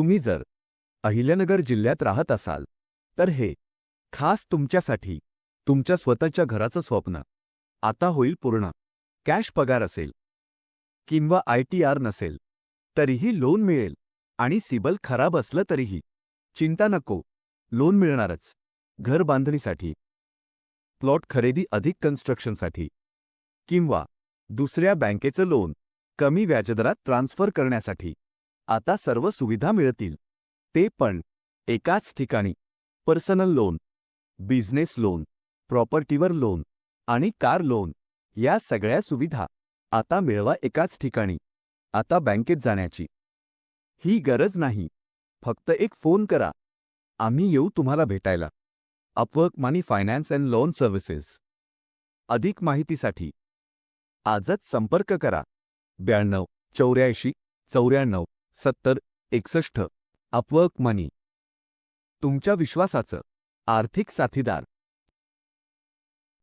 तुम्ही जर अहिल्यानगर जिल्ह्यात राहत असाल तर हे खास तुमच्यासाठी तुमच्या स्वतःच्या घराचं स्वप्न. आता होईल पूर्ण. कॅश पगार असेल किंवा आय टी आर नसेल तरीही लोन मिळेल आणि सिबल खराब असलं तरीही. चिंता नको. लोन मिळणारच. घर बांधणीसाठी. प्लॉट खरेदी अधिक कन्स्ट्रक्शनसाठी. किंवा दुसऱ्या बँकेचं लोन कमी व्याजदरात ट्रान्स्फर करण्यासाठी. आता सर्व सुविधा मिळतील. ते पण. एकाच ठिकाणी. Personal loan. Business loan. प्रॉपर्टीवर loan. आणि कार लोन. या सगळ्या सुविधा. आता मिळवा एकाच ठिकाणी. आता बँकेत जाण्याची. ही गरज नाही. फक्त एक फोन करा. आम्ही येऊ तुम्हाला भेटायला. अपवर्क मानी फायनान्स अँड लोन सर्व्हिसेस. अधिक माहितीसाठी. आजच संपर्क करा. ब्याण्णव चौऱ्याऐंशी चौऱ्याण्णव. सत्तर एकसष्ट अपवर्क मनी. तुमच्या विश्वासाचं आर्थिक साथीदार.